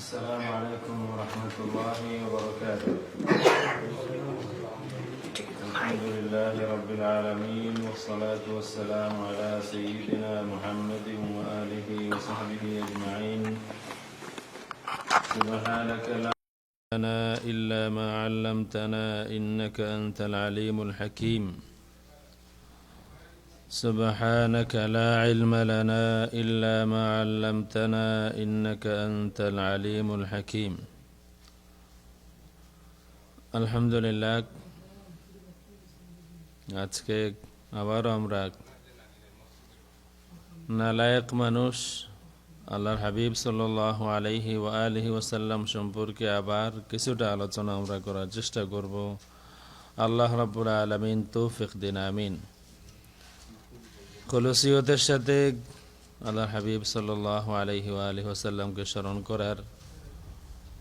السلام عليكم ورحمة الله وبركاته. الحمد لله رب العالمين والصلاة والسلام على سيدنا محمد وآله وصحبه أجمعين. سبحانك لا لنا إلا ما علمتنا إنك أنت العليم الحكيم. سبحانك لا علم لنا إلا ما علمتنا إنك أنت العليم الحكيم الحمد لله আজকে আবারও আমরা নালায়ক মানুষ আল্লাহর হাবিব সাল্লাহ আলহি ও আলহি ওসাল্লাম সম্পর্কে আবার কিছুটা আলোচনা আমরা করার চেষ্টা করব আল্লাহ রাব্বুল আলমিন তৌফিক দিন আমিন কলসিয়তের সাথে আল্লাহর হাবিব সাল্লাহ আলহি আলহি ওসাল্লামকে স্মরণ করার,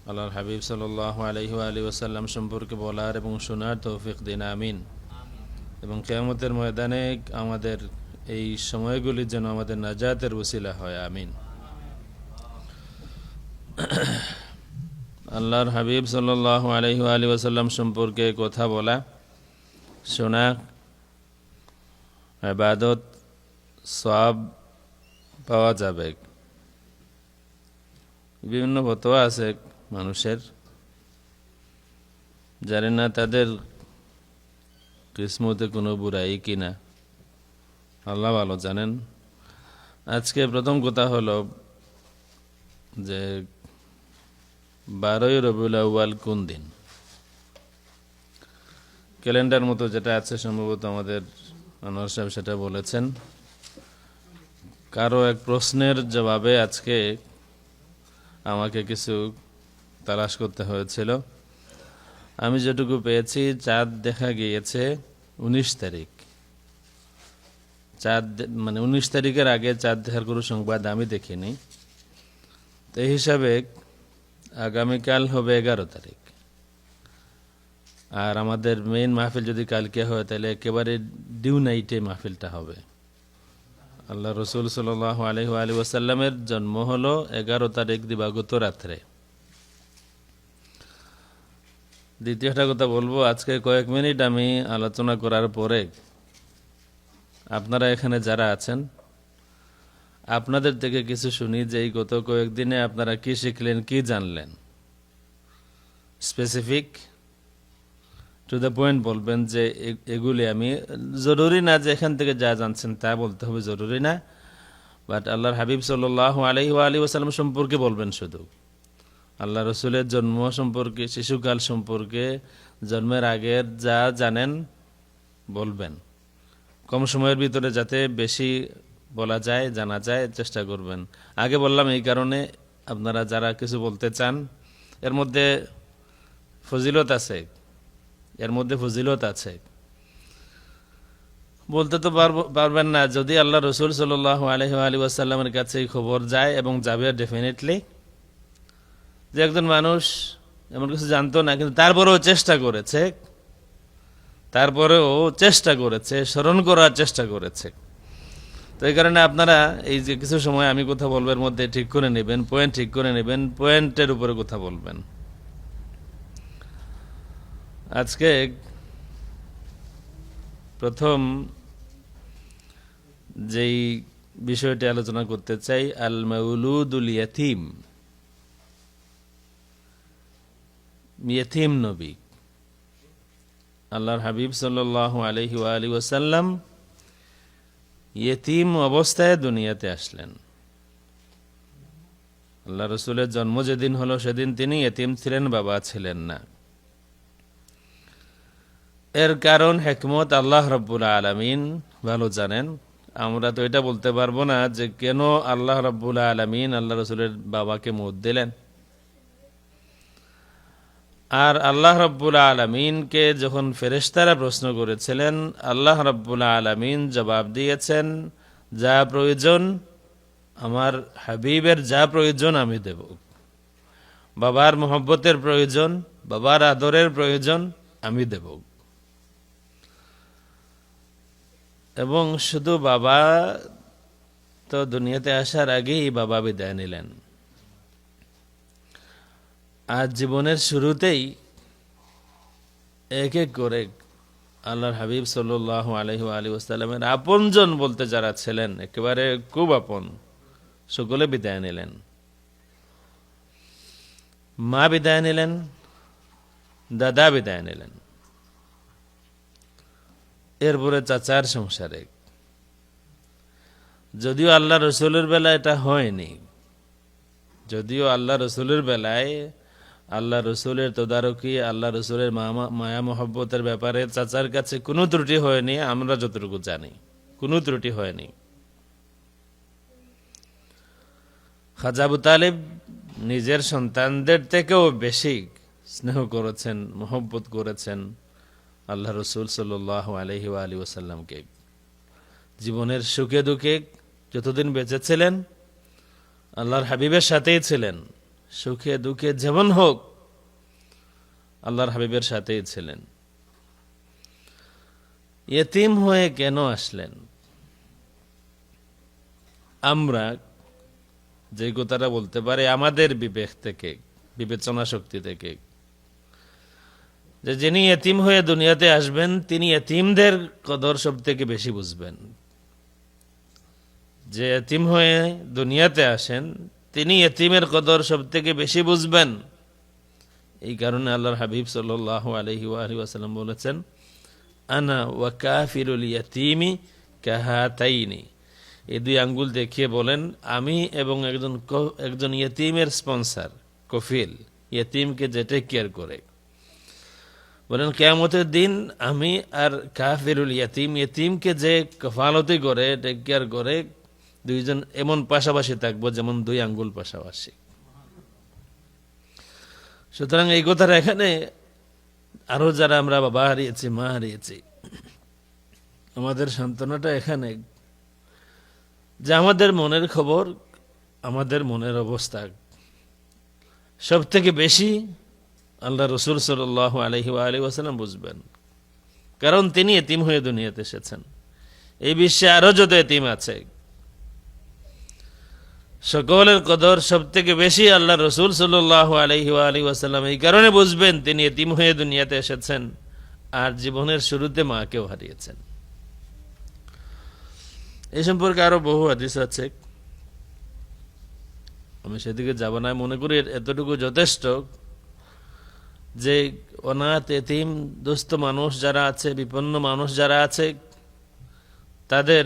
আল্লাহর হাবিব সাল্লাহ আলহি আলহি ওসাল্লাম সম্পর্কে বলার এবং শোনার তৌফিক দিন, আমিন। এবং কেয়ামতের ময়দানে আমাদের এই সময়গুলি যেন আমাদের নাজাতের ওসিলা হয়, আমিন। আল্লাহর হাবিব সাল্লাহ আলহি আলী ওসাল্লাম সম্পর্কে কথা বলা, শোনা আবাদত সব পাওয়া যাবে। বিভিন্ন ফতোয়া আছে মানুষের। জানে না তাদের কিসমতে কোনো বুড়াই কিনা। আল্লাহ ভালো জানেন। আজকে প্রথম কথা হলো যে বারোই রবিউল আউ্বাল কোন দিন? ক্যালেন্ডার মতো যেটা আছে, সম্ভবত আমাদের আনোয়ার সাহেব সেটা বলেছেন। কারও এক প্রশ্নের জবাবে আজকে আমাকে কিছু তালাশ করতে হয়েছিল। আমি যেটুকু পেয়েছি, চাঁদ দেখা গিয়েছে উনিশ তারিখ। চাঁদ মানে উনিশ তারিখের আগে চাঁদ দেখার কোনো সংবাদ আমি দেখিনি। তো এই হিসাবে আগামীকাল হবে এগারো তারিখ। আর আমাদের মেইন মাহফিল যদি কালকে হয়, তাহলে একেবারে ডিউ নাইটে মাহফিলটা হবে। আল্লাহ রসুল সাল আলহ আলী ওয়াসাল্লামের জন্ম হলো এগারো তারিখ দিবাগত রাত্রে। দ্বিতীয়টা কথা বলব, আজকে কয়েক মিনিট আমি আলোচনা করার পরে আপনারা এখানে যারা আছেন, আপনাদের থেকে কিছু শুনি যে এই গত কয়েকদিনে আপনারা কি শিখলেন, কি জানলেন? স্পেসিফিক টু দ্য পয়েন্ট বলবেন যে এগুলি আমি জরুরি না যে এখান থেকে যা জানছেন তা বলতে হবে জরুরি না। বাট আল্লাহর হাবিব সাল আলহি আলী ওসালাম সম্পর্কে বলবেন শুধু। আল্লাহ রসুলের জন্ম সম্পর্কে, শিশুকাল সম্পর্কে, জন্মের আগের যা জানেন বলবেন। কম সময়ের ভিতরে যাতে বেশি বলা যায়, জানা যায়, চেষ্টা করবেন। আগে বললাম এই কারণে আপনারা যারা কিছু বলতে চান, এর মধ্যে ফজিলত আছে। এর মধ্যে ফজিলত আছে। বলতে তো পারবেন না, যদি আল্লাহ রসুল সাল আলহ আলী ওয়াসাল্লামের কাছে এই খবর যায় এবং যাবে ডেফিনেটলি যে একজন মানুষ এমন কিছু জানতো না, কিন্তু তারপরেও চেষ্টা করেছে, তারপরেও চেষ্টা করেছে, স্মরণ করার চেষ্টা করেছে। তো এই কারণে আপনারা এই যে কিছু সময় আমি কথা বলবার মধ্যে ঠিক করে নেবেন পয়েন্ট ঠিক করে নেবেন পয়েন্টের উপরে কথা বলবেন। আজকে প্রথম যেই বিষয়টি আলোচনা করতে চাই আল মাউলুদুল ইয়াতিম ইয়েথিম নবী। আল্লাহর হাবিব সাল আলহি আলী ওসাল্লাম ইয়েতিম অবস্থায় দুনিয়াতে আসলেন। আল্লাহ রসুলের জন্ম যেদিন হলো, সেদিন তিনি এতিম ছিলেন, বাবা ছিলেন না। এর কারণ হেকমত আল্লাহ রব্বুল আলমিন। ভালো জানেন, আমরা তো এটা বলতে পারব না যে কেন আল্লাহ রব্বুল আলমিন আল্লাহ রসুলের বাবাকে মত দিলেন। আর আল্লাহ রব্বুল আলমিনকে যখন ফেরেশতারা প্রশ্ন করেছিলেন, আল্লাহ রব্বুল আলমিন জবাব দিয়েছেন, যা প্রয়োজন আমার হাবিবের, যা প্রয়োজন আমি দেব। বাবার মোহব্বতের প্রয়োজন, বাবার আদরের প্রয়োজন আমি দেব। এবং শুধু বাবা তো দুনিয়াতে আসার আগেই বাবা বিদায় নিলেন। আর জীবনের শুরুতেই এক এক করে আল্লাহর হাবিব সাল্লাহ আলহি আলী ওসাল্লামের আপনজন বলতে যারা ছিলেন, একেবারে খুব আপন, সকলে বিদায় নিলেন। মা বিদায় নিলেন, দাদা বিদায় নিলেন। এরপরে চাচার সংসারে। যদিও আল্লাহ রসুলের বেলা এটা হয়নি, যদিও আল্লাহ রসুলের বেলায় আল্লাহ রসুলের তদারকি, আল্লাহ রসুলের মায়া মহব্বতের ব্যাপারে চাচার কাছে কোনো ত্রুটি হয়নি, আমরা যতটুকু জানি, কোনো ত্রুটি হয়নি। খাজাবু তালিব নিজের সন্তানদের থেকেও বেশি স্নেহ করেছেন, মহব্বত করেছেন। আল্লাহ রসুল সাল আলহি আলী ওসাল্লামকে জীবনের সুখে দুঃখে যতদিন বেঁচে ছিলেন আল্লাহর হাবিবের সাথেই ছিলেন। সুখে দুঃখে যেমন হোক, আল্লাহর হাবিবের সাথেই ছিলেন। এতিম হয়ে কেন আসলেন? আমরা যে কথাটা বলতে পারে, আমাদের বিবেক থেকে, বিবেচনা শক্তি থেকে। যে যিনি এতিম হয়ে দুনিয়াতে আসবেন, তিনি এতিমদের কদর সব থেকে বেশি বুঝবেন। যে এতিম হয়ে দুনিয়াতে আসেন, তিনি এতিমের কদর সব থেকে বেশি বুঝবেন। এই কারণে আল্লাহর হাবিব সাল আলহি আসালাম বলেছেন, আনা ওয়া ওয়াকাফিরুল ইয়াতিমি কাহাতাইনি। এই দুই আঙ্গুল দেখিয়ে বলেন, আমি এবং একজন একজন ইয়তিমের স্পন্সার, কফিল, ইয়তিমকে যে টেক কেয়ার করে। বলেন, কেয়ামতের দিন আমি আর কাফিরুল ইয়াতিম, ইয়তিমকে যে কফালতি করে টেক কেয়ার করে, দুইজন এমন পাশাপাশি থাকব যেমন দুই আঙ্গুল পাশাপাশি। সুতরাং এই কথাটা এখানে আরও যারা আমরা বাবা হারিয়েছি, মা হারিয়েছি, আমাদের সান্ত্বনাটা এখানে যে আমাদের মনের খবর, আমাদের মনের অবস্থা সব থেকে বেশি আল্লাহ রসুল সাল আলহি আলী ওয়াসালাম বুঝবেন। কারণ তিনি এতিম হয়ে দুনিয়াতে এসেছেন। এই বিশ্বে আরও যত এতিম আছে। সকলের কদর সব থেকে বেশি আল্লাহ রসুল সাল্লাহ আলহি এই কারণে বুঝবেন তিনি এতিম হয়ে দুনিয়াতে এসেছেন। আর জীবনের শুরুতে মাকেও হারিয়েছেন। এই সম্পর্কে আরও বহু হাদিস আছে। আমি সেদিকে যাব না, মনে করি এতটুকু যথেষ্ট। যে অনাথ এতিম দুস্থ মানুষ যারা আছে, বিপন্ন মানুষ যারা আছে, তাদের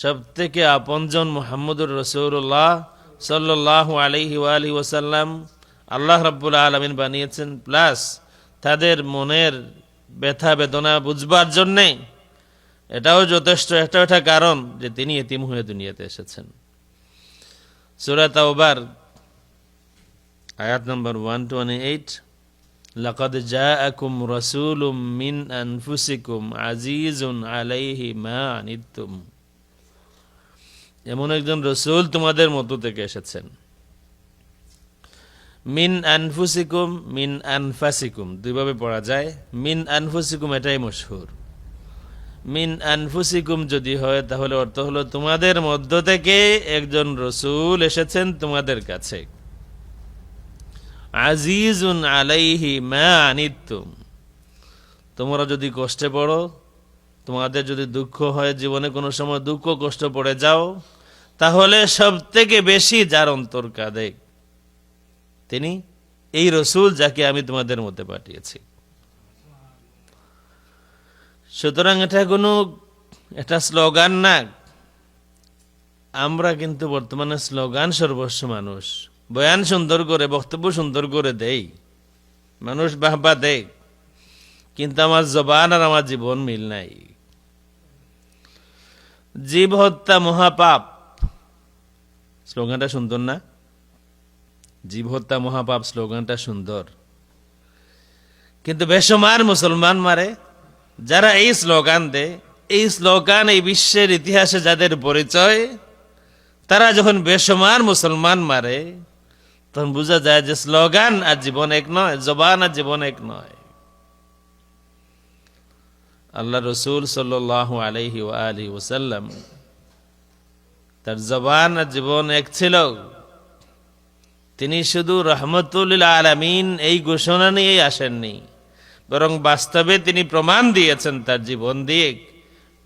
সব থেকে আপনজন মোহাম্মদুর রসৌল্লাহ সাল্লাহ আলহি আলহি ওসাল্লাম আল্লাহ রাব্বুল আলমিন বানিয়েছেন। প্লাস তাদের মনের ব্যথা, বেদনা বুঝবার জন্যে এটাও যথেষ্ট, একটা একটা কারণ যে তিনি এতিম হয়ে দুনিয়াতে এসেছেন। সুরাত আয়াত নম্বর ওয়ান টোয়েন্টি এইট لقد جاءكم رسول من أنفسكم عزيز عليه ما عنتم এমন একজন রসুল তোমাদের মধ্য থেকে এসেছেন মিন আনফুসিকুম মিন আনফাসিকুম দুইভাবে পড়া যায় মিন আনফুসিকুম এটাই মশহুর মিন আনফুসিকুম যদি হয় তাহলে অর্থ হলো তোমাদের মধ্য থেকে একজন রসুল এসেছেন তোমাদের কাছে আজিজুন আলাইহি মা আনিতুম তোমরা যদি কষ্টে পড়ো, তোমাদের যদি দুঃখ হয়, জীবনে কোনো সময় দুঃখ কষ্ট পড়ে যাও, তাহলে সব থেকে বেশি যার অন্তর কাঁদে? তিনি? এই রসুল যাকে আমি তোমাদের মধ্যে পাঠিয়েছি। সুতরাং এটা কোনো, এটা স্লোগান না। আমরা কিন্তু বর্তমানে স্লোগান সর্বস্ব মানুষ। বয়ান সুন্দর করে, বক্তব্য সুন্দর করে দেই, মানুষ বাহবা দেয় কিন্তু আমার জবান আর আমার জীবন মিল নাই। জীব হত্যা মহাপাপ, স্লোগানটা সুন্দর না? জীব হত্যা মহাপাপ, স্লোগানটা সুন্দর। কিন্তু বেসমার মুসলমান মারে, যারা এই স্লোগান দেয় এই স্লোগান এই বিশ্বের ইতিহাসে যাদের পরিচয়, তারা যখন বেসমার মুসলমান মারে তখন বোঝা যায় যে স্লোগান আর জীবন এক নয়, জবান আর জীবন এক নয়। আল্লাহ রসুল সাল আলহি ওসাল্লাম তার জবান আর জীবন এক ছিল। তিনি শুধু রহমতুল্লিল আলামিন এই ঘোষণা নিয়েই আসেননি, বরং বাস্তবে তিনি প্রমাণ দিয়েছেন তার জীবন দিয়ে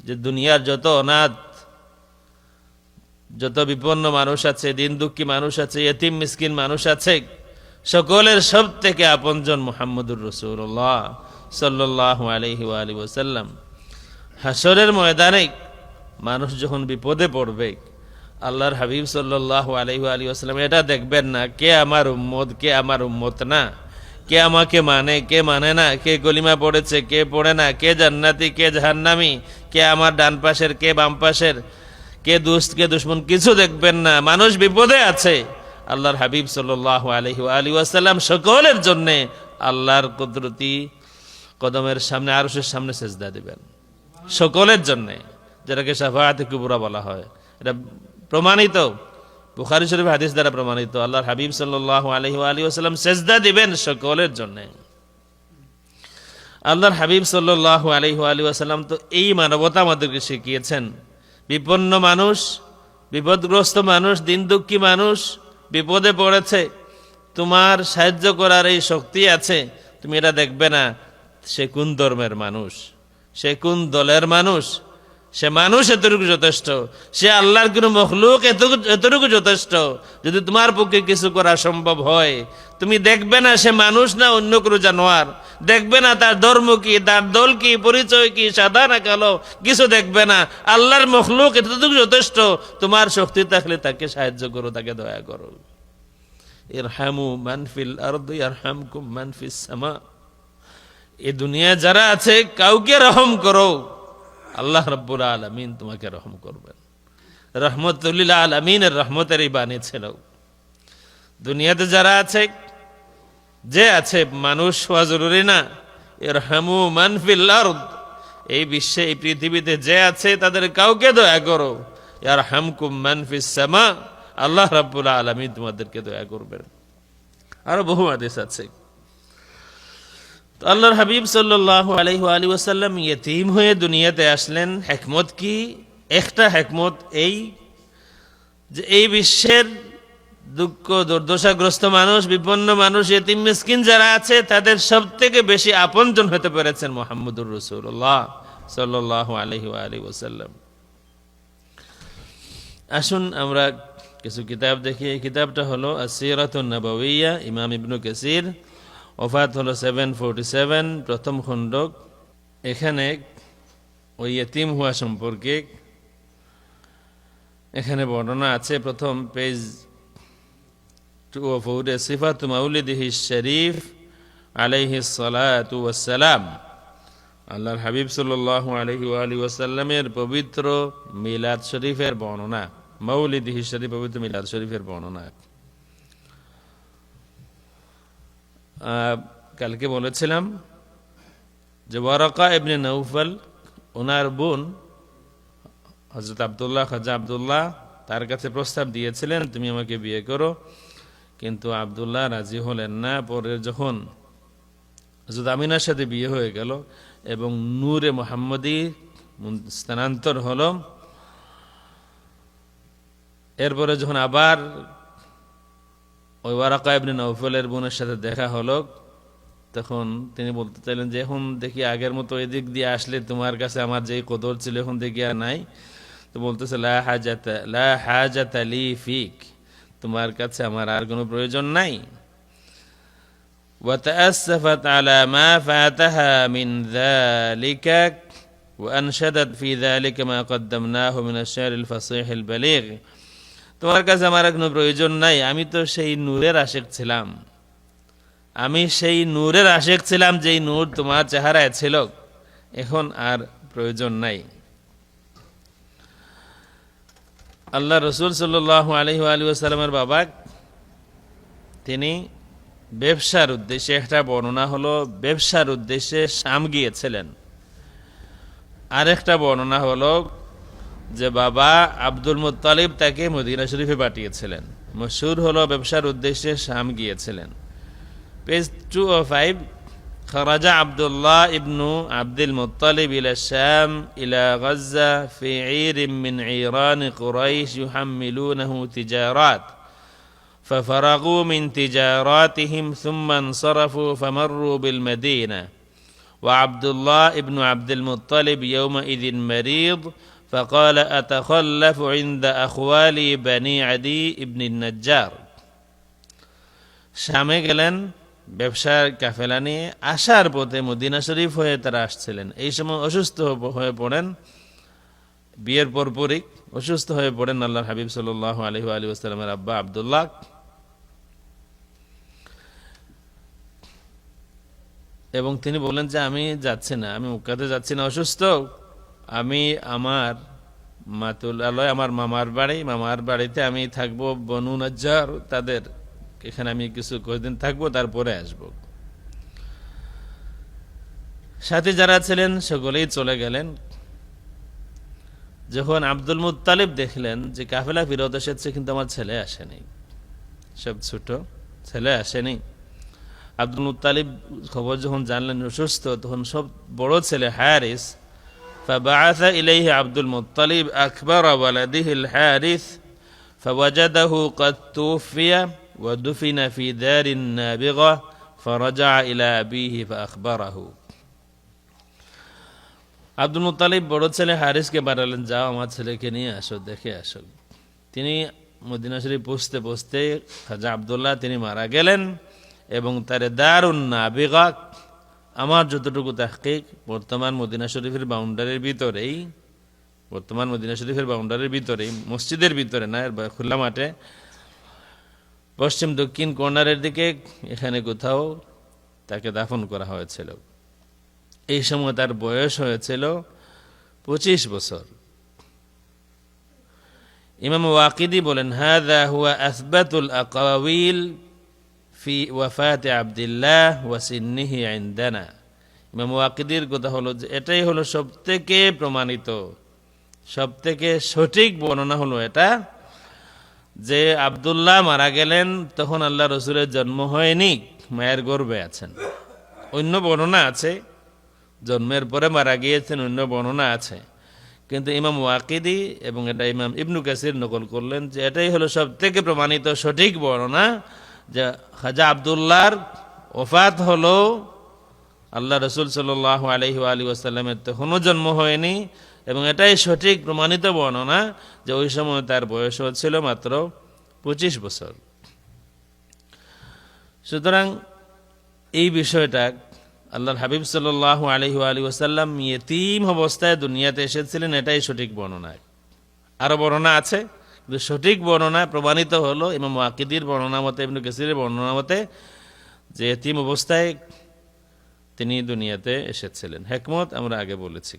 যে দুনিয়ার যত অনাথ যত বিপন্ন মানুষ আছে, দিন দুঃখী মানুষ আছে, এতিম মিসকিন মানুষ আছে, সকলের সব থেকে আপনজন মোহাম্মদুর রসুল্লাহ সাল্লাহ আলহি আলী ওসাল্লাম হাসরের ময়দানে মানুষ যখন বিপদে পড়বে, আল্লাহর হাবিব সাল্লাহ আলহি আলী ওসাল্লাম এটা দেখবেন না, কে আমার উম্মত, কে আমার উম্মত না। কে আমাকে মানে কে মানে না, কে গলিমা পড়েছে, কে পড়ে না, কে জান্নাতি, কে জাহান্নামি, কে আমার ডান পাশের, কে বাম পাশের। কে দুষ্ট কে দুশ্মন কিছু দেখবেন না। মানুষ বিপদে আছে। আল্লাহর হাবিব সাল্লাহ আলহি আলী ওয়াসাল্লাম সকলের জন্যে আল্লাহর কুদরতি কদমের সামনে আরসের সামনে সেজদা দিবেন। সকলের জন্যে, যেটাকে সাফায়াতে কুবুরা বলা হয়। এটা প্রমাণিত। বুখারি শরীফ হাদিস দ্বারা প্রমাণিত। আল্লাহর হাবিব সাল্লাহ আলহি আলী ওসাল্লাম সেজদা দিবেন সকলের জন্যে। আল্লাহর হাবিব সাল্লাহ আলহি আলী ওয়াসাল্লাম তো এই মানবতা আমাদেরকে শিখিয়েছেন। বিপন্ন মানুষ, বিপদগ্রস্ত মানুষ দিন দুঃখী মানুষ বিপদে পড়েছে। তোমার সাহায্য করার এই শক্তি আছে। তুমি এটা দেখবে না। সে কোন ধর্মের মানুষ? সে কোন দলের মানুষ? সে মানুষ এতটুকু যথেষ্ট। সে আল্লাহর কোন মখলুক এতটুকু যথেষ্ট যদি তোমার পক্ষে কিছু করা সম্ভব হয়। তুমি দেখবে না সে মানুষ না অন্য কোনো জানোয়ার। দেখবে না তার ধর্ম কি, তার দল কি, পরিচয় কি, সাদা না কালো, কিছু দেখবে না। আল্লাহর মখলুক এতটুকু যথেষ্ট, তোমার শক্তি থাকলে তাকে সাহায্য করো, তাকে দয়া করো। এর ইরহামু মানফিল আরদ ইয়ারহামকুম মানফিস এই দুনিয়া যারা আছে, কাউকে রহম করো। আল্লাহ রব্বুল আলমিন তোমাকে রহম করবেন। রহমতুল্লিল আলমিনের রহমতের এই বাণী ছিল। দুনিয়াতে যারা আছে, যে আছে, মানুষ হওয়া জরুরি না। এর হামু মানফিল এই বিশ্বে, এই পৃথিবীতে যে আছে, তাদের কাউকে দয়া করো। ইয়ার হামকুম মানফিস সামা। আল্লাহ রাব্বুল আলমিন তোমাদেরকে দয়া করবেন। আরও বহু আদেশ আছে। আল্লাহর হাবিব সাল্লাহ আলহি ইয়তিম হয়ে দুনিয়াতে আসলেন। হেকমত কি? একটা হেকমত এই যে এই বিশ্বের দুঃখ, দুর্দশাগ্রস্ত মানুষ, বিপন্ন মানুষ এতিম মিসকিন যারা আছে, তাদের সব থেকে বেশি আপনজন হতে পেরেছেন মোহাম্মদুর রসুল্লাহ সাল্লাহ আলহি আলী ওসাল্লাম আসুন আমরা কিছু কিতাব দেখি। এই কিতাবটা হলো আসিরাত নবাউইয়া, ইমাম ইবনু কেসির। ওফাত হলো সেভেন ফোরটি সেভেন প্রথম খণ্ডক। এখানে ওই এতিম হওয়া সম্পর্কে এখানে বর্ণনা আছে। প্রথম পেজ টু ও ফৌরে সিফাত মাউলিদিহি শরীফ আলাইহি সালাতু ওয়াসালাম আল্লাহর হাবিব সাল্লাহ আলহি আলী ওয়াসাল্লামের পবিত্র মিলাদ শরীফের বর্ণনা। মৌলিদিহি শরীফ পবিত্র মিলাদ শরীফের বর্ণনা। কালকে বলেছিলাম যে ওয়ারকা এবনে নৌফল, ওনার বোন হজরত আবদুল্লাহ, খাজা আবদুল্লাহ, তার কাছে প্রস্তাব দিয়েছিলেন, তুমি আমাকে বিয়ে করো। কিন্তু আবদুল্লাহ রাজি হলেন না। পরে যখন হজরত আমিনার সাথে বিয়ে হয়ে গেল এবং নূরে মোহাম্মদী স্থানান্তর হলো, এরপরে যখন আবার ওই ওয়ারাকা ইবনে নৌফলের বোনের সাথে দেখা হলো তখন তিনি বলতে চাইলেন যে এখন দেখি আগের মতো এদিক দিয়ে আসলে তোমার কাছে আমার যেই কদর ছিল এখন দেখি আর নাই তো বলতেছে লা হাজাত লা হাজাত আলি ফিক তোমার কাছে আমার আর কোনো প্রয়োজন নাই وتأسفت على ما فاتها من ذلك وأنشدت في ذلك ما قدمناه من الشعر الفصيح البليغ তোমার কাছে আমার কোনো প্রয়োজন নাই, আমি তো সেই নূরের আশেক ছিলাম। আমি সেই নূরের আশেক ছিলাম যেই নূর তোমার চেহারায় ছিল। এখন আর প্রয়োজন নাই। আল্লাহ রসুল সাল্লাহ আলহি আলী বাবা তিনি ব্যবসার উদ্দেশ্যে একটা বর্ণনা হলো, ব্যবসার উদ্দেশ্যে শাম গিয়েছিলেন। আরেকটা বর্ণনা হলো যে বাবা আব্দুল মুতালিব তাকে মদিনা শরীফে পাঠিয়েছিলেন মশুর হলো ব্যবসার উদ্দেশ্যে শাম গিয়েছিলেন পেজ টু ও ফাইভ خرج عبد الله ابن عبد المطلب إلى الشام إلى غزة في عير من عيران قريش يحملونه تجارات ففرغوا من تجاراتهم ثم انصرفوا فمروا بالمدينة وعبد الله ابن عبد المطلب يومئذ مريض فقال أتخلف عند أخوالي بني عدي ابن النجار শামে গেলেন ব্যবসার কাফেলা নিয়ে আসার পথে মদিনা শরীফ হয়ে তারা আসছিলেন এই সময় অসুস্থ হয়ে পড়েন বিয়ের পরপরই অসুস্থ হয়ে পড়েন আল্লাহ হাবিব সাল আলহি আলী আসসালামের আব্বা আবদুল্লাহ এবং তিনি বললেন যে আমি যাচ্ছি না আমি মুক্কাতে যাচ্ছি না অসুস্থ আমি আমার মাতুল মাতুলালয়, আমার মামার বাড়ি, মামার বাড়িতে আমি থাকব বনু নজ্জার, তাদের এখানে আমি কিছু কয়েকদিন থাকব, তারপরে আসব। সাথে যারা ছিলেন, সকলেই চলে গেলেন। যখন আব্দুল মুতালিব দেখলেন যে কাফেলা ফিরত এসেছে, কিন্তু আমার ছেলে আসেনি। সব ছোট, ছেলে আসেনি। আব্দুল মুতালিব খবর যখন জানলেন, অসুস্থ, তখন সব বড় ছেলে হ্যারিস فبعث إليه عبد المطلب أكبر ولده الحارث فوجده قد توفي ودفن في دار نابغة فرجع إلى أبيه فأخبره আব্দুল মুতালিব বড় ছেলে হারিসকে বাড়ালেন যাও আমার ছেলেকে নিয়ে আসো দেখে আসো তিনি মদিনা শরীফ পুষতে পুষতে খাজা আবদুল্লাহ তিনি মারা গেলেন এবং তার দারুন নাবিগা আমার যতটুকু তাহকিক, বর্তমান মদিনা শরীফের বাউন্ডারির ভিতরেই, বর্তমান মদিনা শরীফের বাউন্ডারির ভিতরেই, মসজিদের ভিতরে না, এর খোলা মাঠে, পশ্চিম, দক্ষিণ কর্নারের দিকে এখানে কোথাও তাকে দাফন করা হয়েছিল। এই সময় তার বয়স হয়েছিল পঁচিশ বছর। ইমাম ওয়াকিদি বলেন, হাদা হুয়া আসবাতুল আকাউইল ফি ওয়াফাতে আবদুল্লাহ ওয়াসিন্নিহি আইন্দানা ইমাম ওয়াকিদির কথা হলো যে, এটাই হলো সব থেকে প্রমাণিত সব থেকে সঠিক বর্ণনা হলো এটা, যে আবদুল্লাহ মারা গেলেন, তখন আল্লাহ রসুলের জন্ম হয়নি, মায়ের গর্বে আছেন। অন্য বর্ণনা আছে, জন্মের পরে মারা গিয়েছেন, অন্য বর্ণনা আছে। কিন্তু ইমাম ওয়াকিদি এবং এটা ইমাম ইবনু কাসির নকল করলেন যে, এটাই হলো সব থেকে প্রমাণিত সঠিক বর্ণনা যে খাজা আবদুল্লাহর ওফাত হলো, আল্লাহ রসুল সাল আলহি আলী ওয়াসাল্লামের তখনও জন্ম হয়নি, এবং এটাই সঠিক প্রমাণিত বর্ণনা যে ওই সময় তার বয়স হচ্ছিল মাত্র পঁচিশ বছর। সুতরাং এই বিষয়টা আল্লাহর হাবিব সাল আলহি আলী ওসাল্লাম ইয়েতিম অবস্থায় দুনিয়াতে এসেছিলেন, এটাই সঠিক বর্ণনা। আরও বর্ণনা আছে? সঠিক বর্ণনায় প্রমাণিত হলো ইমাম ওয়াকিদির বর্ণনা মতে, ইবনু কেসিরের বর্ণনা মতে যে এতিম অবস্থায় তিনি দুনিয়াতে এসেছিলেন। হেকমত আমরা আগে বলেছি।